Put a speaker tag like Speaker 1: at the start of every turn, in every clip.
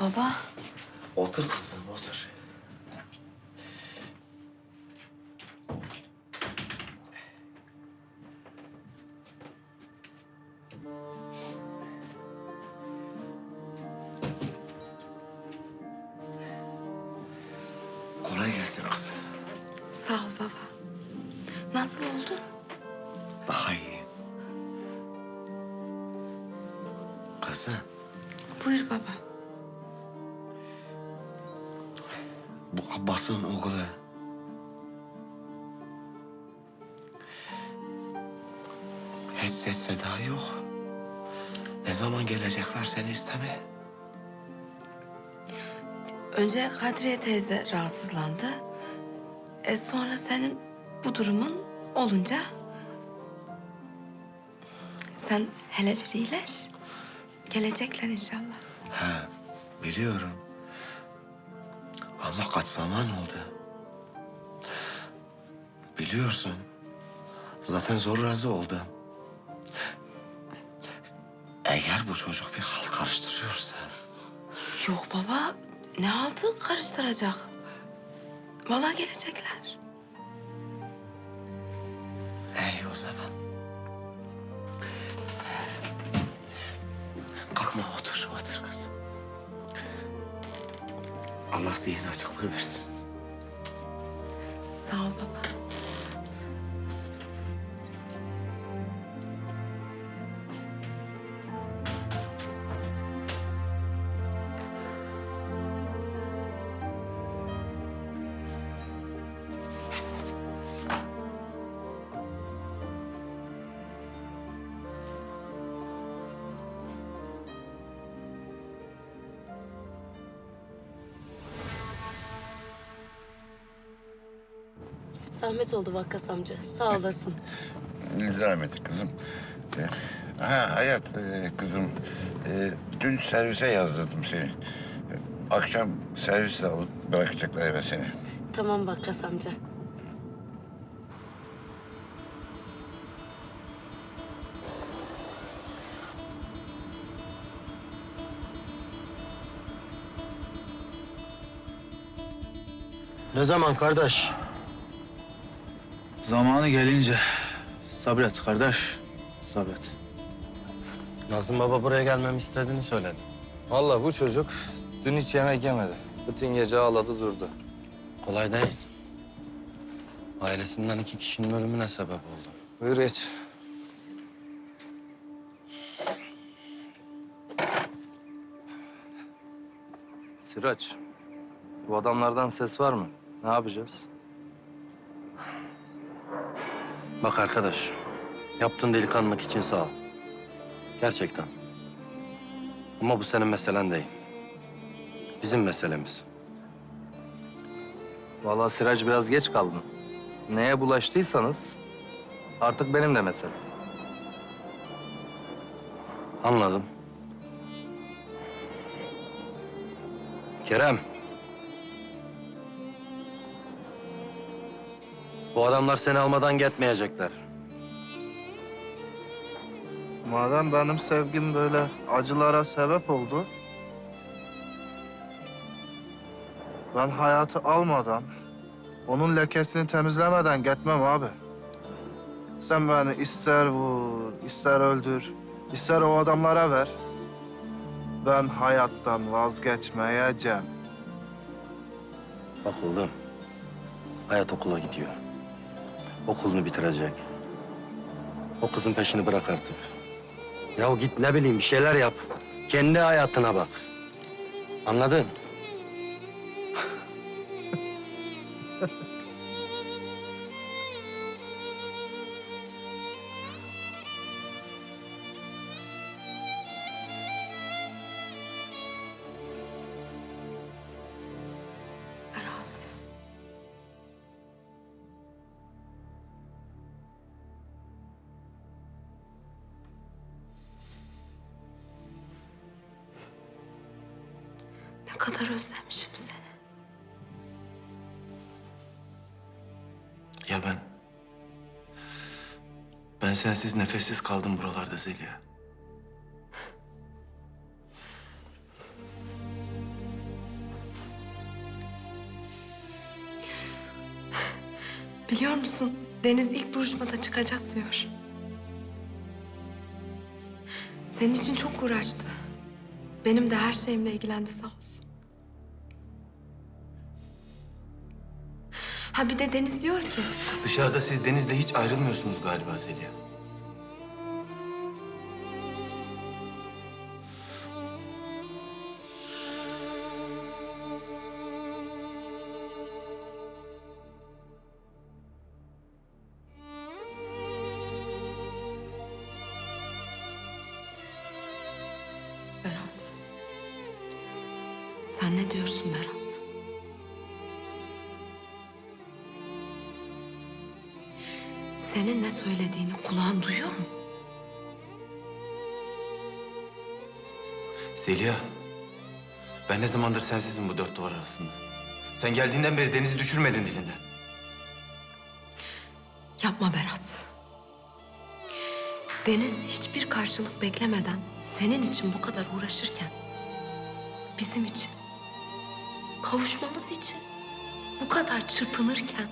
Speaker 1: Baba,
Speaker 2: Otur kızım otur. Kolay gelsin kızım.
Speaker 1: sağ ol baba. Nasıl oldun?
Speaker 2: Daha iyi. Kızım
Speaker 1: Buyur baba.
Speaker 2: Abbas'ın oğlu. Hiç ses seda yok. Ne zaman gelecekler seni istemeye?
Speaker 1: Önce Kadriye teyze rahatsızlandı. E sonra senin bu durumun olunca... Sen hele bir iyileş. Gelecekler inşallah.
Speaker 2: He, biliyorum. Ama kaç zaman oldu. Biliyorsun. Zaten zor razı oldum. Eğer bu çocuk bir halt karıştırıyorsa...
Speaker 1: Yok baba, ne altı karıştıracak? Vallahi gelecekler.
Speaker 2: İyi o zaman. Allah zihin açıklığı versin.
Speaker 1: Sağ ol baba.
Speaker 3: Zahmet oldu Vakkas amca. Sağ olasın.
Speaker 4: Ne zahmeti kızım. Ee, Ha Hayat e, kızım. e, Dün servise yazdırdım seni. Akşam servisle alıp bırakacaklar eve seni.
Speaker 3: tamam Vakkas amca.
Speaker 5: Ne zaman kardeş?
Speaker 6: Zamanı gelince sabret kardeş, sabret.
Speaker 5: Nazım baba buraya gelmemi istediğini söyledi.
Speaker 7: Vallahi bu çocuk dün hiç yemek yemedi. Bütün gece ağladı durdu.
Speaker 5: Kolay değil. Ailesinden iki kişinin ölümüne sebep oldu.
Speaker 7: Buyur geç. Sıraç, bu adamlardan ses var mı? Ne yapacağız?
Speaker 5: Bak arkadaş, yaptığın delikanlılık için sağ ol. Gerçekten. Ama bu senin meselen değil. Bizim meselemiz.
Speaker 7: Vallahi Sıraç biraz geç kaldın. Neye bulaştıysanız artık benim de meselem.
Speaker 5: Anladım. Kerem. Bu adamlar seni almadan gitmeyecekler.
Speaker 6: Madem benim sevgim böyle acılara sebep oldu... Ben hayatı almadan, onun lekesini temizlemeden gitmem abi. Sen beni ister vur, ister öldür, ister o adamlara ver. Ben hayattan vazgeçmeyeceğim.
Speaker 5: Bak oğlum, hayat okula gidiyor. Okulunu bitirecek. O kızın peşini bırak artık. Ya git ne bileyim bir şeyler yap. Kendi hayatına bak. Anladın?
Speaker 1: kadar özlemişim seni.
Speaker 8: Ya ben... Ben sensiz nefessiz kaldım buralarda Zeliha.
Speaker 1: Biliyor musun? Deniz ilk duruşmada çıkacak diyor. Senin için çok uğraştı. Benim de her şeyimle ilgilendi sağ olsun. Ha bir de Deniz diyor ki...
Speaker 8: Dışarıda siz Deniz'le hiç ayrılmıyorsunuz galiba Zeliha.
Speaker 1: Ne söylediğini kulağın duyuyor mu?
Speaker 8: Zeliha. Ben ne zamandır sensizim bu dört duvar arasında. Sen geldiğinden beri Deniz'i düşürmedin dilinden.
Speaker 1: Yapma Berat. Deniz hiçbir karşılık beklemeden senin için bu kadar uğraşırken bizim için kavuşmamız için bu kadar çırpınırken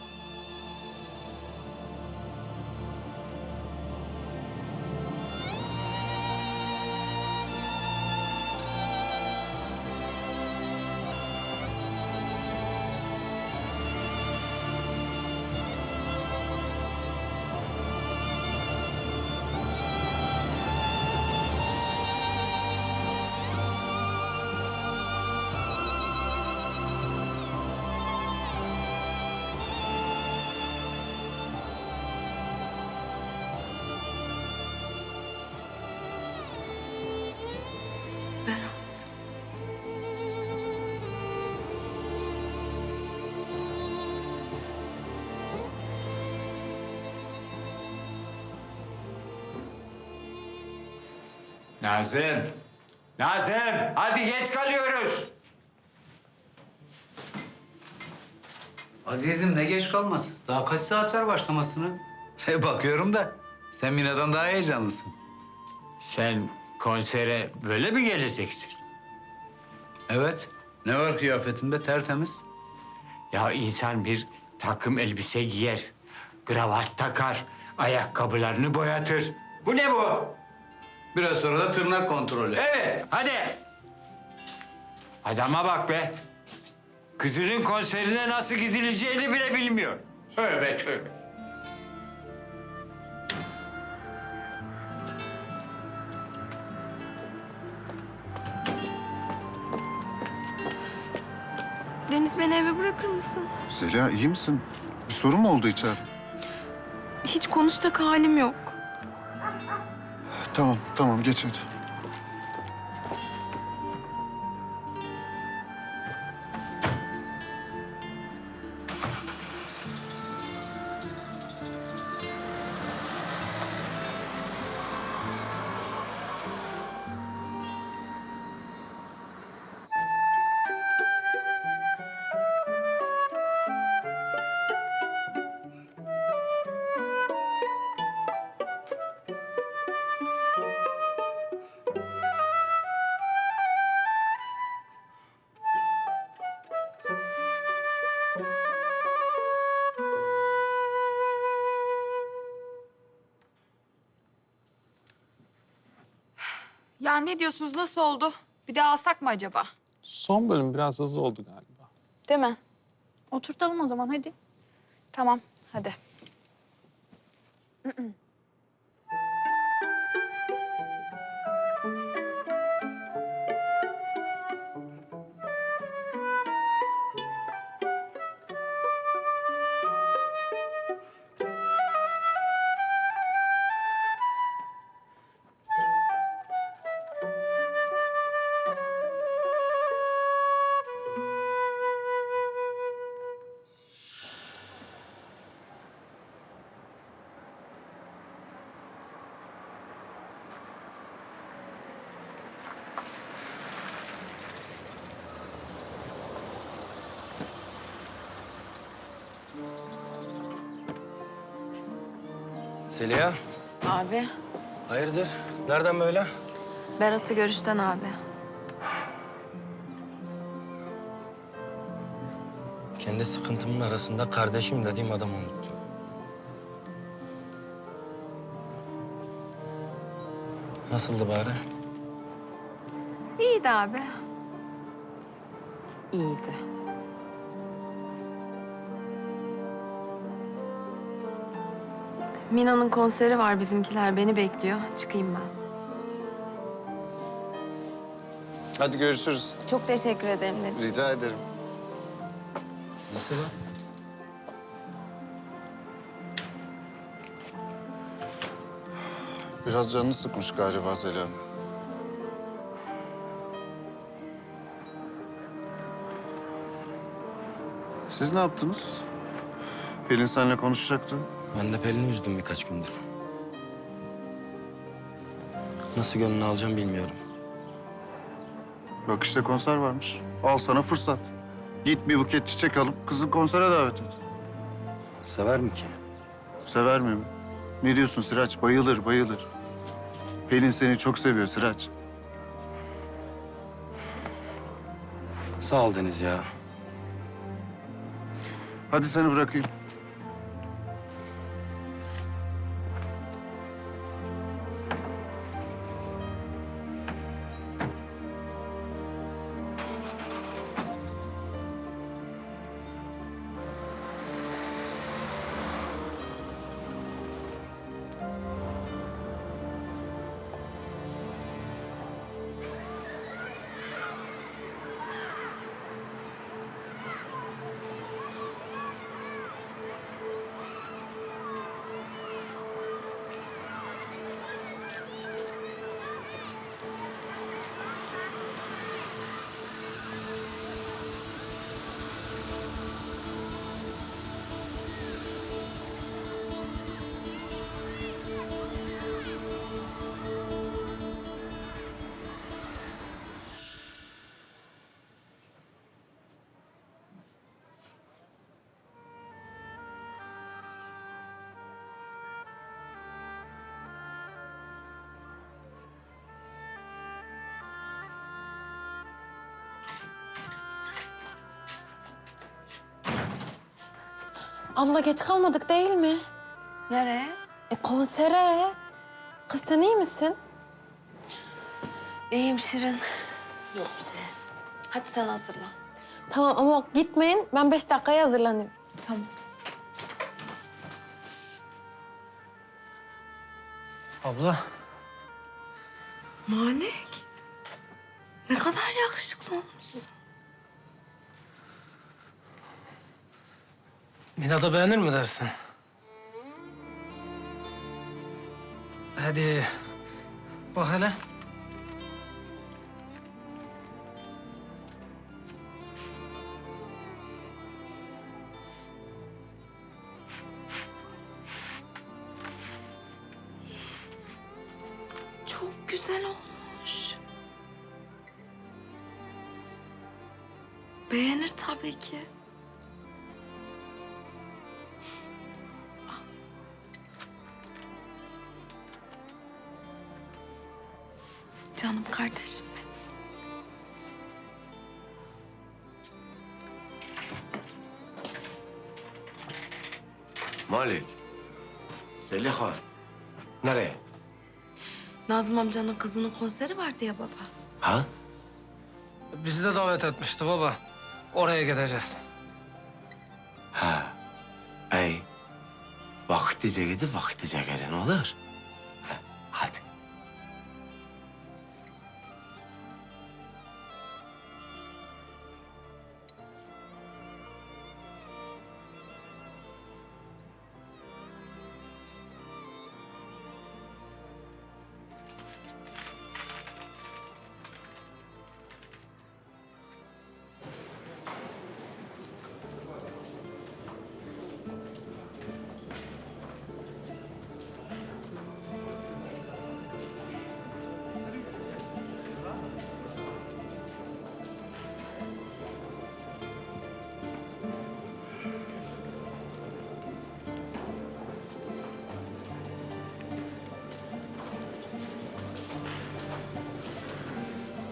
Speaker 9: Nazım! Nazım! Hadi geç kalıyoruz.
Speaker 10: Azizim ne geç kalmasın. Daha kaç saat var başlamasına? E, bakıyorum da sen Mina'dan daha heyecanlısın.
Speaker 9: Sen konsere böyle mi geleceksin?
Speaker 10: Evet. Ne var kıyafetimde tertemiz.
Speaker 9: Ya insan bir takım elbise giyer, kravat takar, ayakkabılarını boyatır. Bu ne bu?
Speaker 10: Biraz sonra da tırnak kontrolü.
Speaker 9: Evet, hadi. Adama bak be. Kızının konserine nasıl gidileceğini bile bilmiyor. Tövbe tövbe.
Speaker 1: Deniz beni eve bırakır mısın?
Speaker 11: Zeliha iyi misin? Bir sorun mu oldu içeride?
Speaker 1: Hiç konuşacak halim yok.
Speaker 11: Tamam, tamam geç hadi.
Speaker 12: Ne diyorsunuz? Nasıl oldu? Bir daha alsak mı acaba?
Speaker 13: Son bölüm biraz hızlı oldu galiba.
Speaker 12: Değil mi? Oturtalım o zaman hadi. Tamam hadi.
Speaker 8: Zeliha,
Speaker 1: Abi,
Speaker 8: hayırdır? Nereden böyle?
Speaker 1: Berat'ı görüşten abi.
Speaker 5: Kendi sıkıntımın arasında kardeşim dediğim adamı unuttum. Nasıldı bari?
Speaker 12: İyiydi abi. İyiydi.
Speaker 1: Mina'nın konseri var bizimkiler beni bekliyor. Çıkayım ben.
Speaker 11: Hadi görüşürüz.
Speaker 12: Çok teşekkür ederim Deniz.
Speaker 11: Rica ederim.
Speaker 5: Nasıl lan?
Speaker 11: Biraz canını sıkmış galiba Zeliha. Siz ne yaptınız? Pelin seninle konuşacaktı.
Speaker 2: Ben de Pelin'i üzdüm birkaç gündür. Nasıl gönlünü alacağım bilmiyorum.
Speaker 11: Bak işte konser varmış. Al sana fırsat. Git bir buket çiçek alıp kızı konsere davet et.
Speaker 5: Sever mi ki?
Speaker 11: Sever mi? Ne diyorsun Sıraç? Bayılır, bayılır. Pelin seni çok seviyor Sıraç.
Speaker 5: Sağ ol Deniz ya.
Speaker 11: Hadi seni bırakayım.
Speaker 1: Abla geç kalmadık değil mi?
Speaker 12: Nereye?
Speaker 1: E konsere. Kız sen iyi misin?
Speaker 12: İyiyim Şirin. Yok bir şey. Hadi sen hazırlan.
Speaker 1: Tamam ama gitmeyin. Ben beş dakikaya hazırlanayım.
Speaker 12: Tamam.
Speaker 6: Abla.
Speaker 1: Malik. Ne kadar yakışıklı olmuşsun.
Speaker 6: Mina da beğenir mi dersin? Hadi. Bak hele.
Speaker 1: Çok güzel olmuş. Beğenir tabii ki. Kardeşim benim.
Speaker 2: Malik. Zeliha. Nereye?
Speaker 1: Nazım amcanın kızının konseri vardı ya baba.
Speaker 2: Ha?
Speaker 6: Bizi de davet etmişti baba. Oraya gideceğiz.
Speaker 2: Ha. Ey. Vaktice gidip vaktice gelin olur.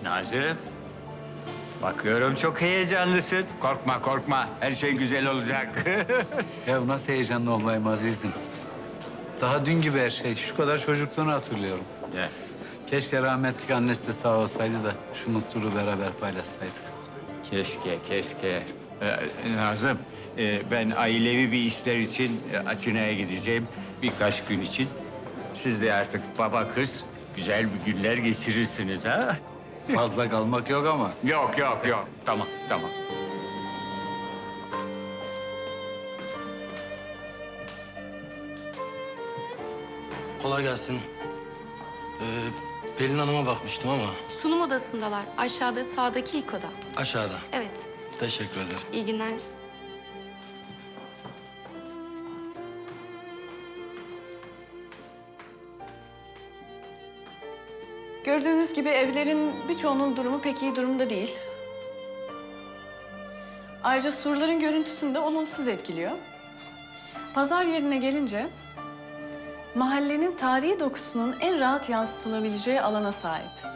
Speaker 9: Nazım. Bakıyorum çok heyecanlısın. Korkma korkma. Her şey güzel olacak.
Speaker 10: Ya nasıl heyecanlı olmayayım azizim. Daha dün gibi her şey. Şu kadar çocukluğunu hatırlıyorum.
Speaker 9: Ya,
Speaker 10: Keşke rahmetli annesi de sağ olsaydı da şu mutluluğu beraber paylaşsaydık.
Speaker 9: Keşke, keşke. Ee, Nazım, e, ben ailevi bir işler için e, Atina'ya gideceğim birkaç gün için. Siz de artık baba kız güzel bir günler geçirirsiniz ha?
Speaker 10: Fazla kalmak yok ama.
Speaker 9: Yok, yok, yok. Tamam, tamam.
Speaker 5: Kolay gelsin. Ee, Pelin Hanım'a bakmıştım ama
Speaker 12: Sunum odasındalar. Aşağıda sağdaki ilk oda.
Speaker 5: aşağıda.
Speaker 12: Evet.
Speaker 5: Teşekkür ederim.
Speaker 12: İyi günler.
Speaker 14: Gördüğünüz gibi evlerin birçoğunun durumu pek iyi durumda değil. Ayrıca surların görüntüsünü de olumsuz etkiliyor. Pazar yerine gelince mahallenin tarihi dokusunun en rahat yansıtılabileceği alana sahip.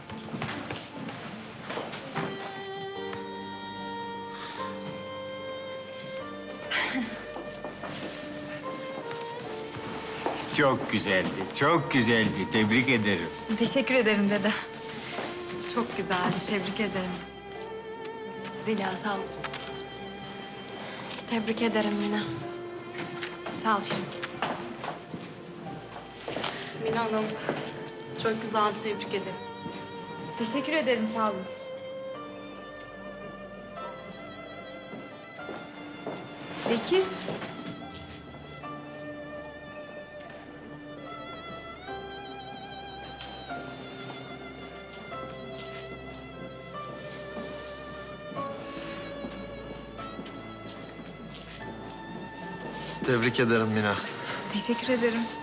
Speaker 9: çok güzeldi, çok güzeldi. Tebrik ederim.
Speaker 12: Teşekkür ederim dede.
Speaker 1: Çok güzeldi. Tebrik ederim.
Speaker 12: Zeliha sağ ol. Tebrik ederim Mina. Sağ ol şimdi.
Speaker 3: Mina Hanım, çok güzeldi. Tebrik ederim.
Speaker 12: Teşekkür ederim sağ olun.
Speaker 1: Bekir.
Speaker 6: Tebrik ederim Mina.
Speaker 12: Teşekkür ederim.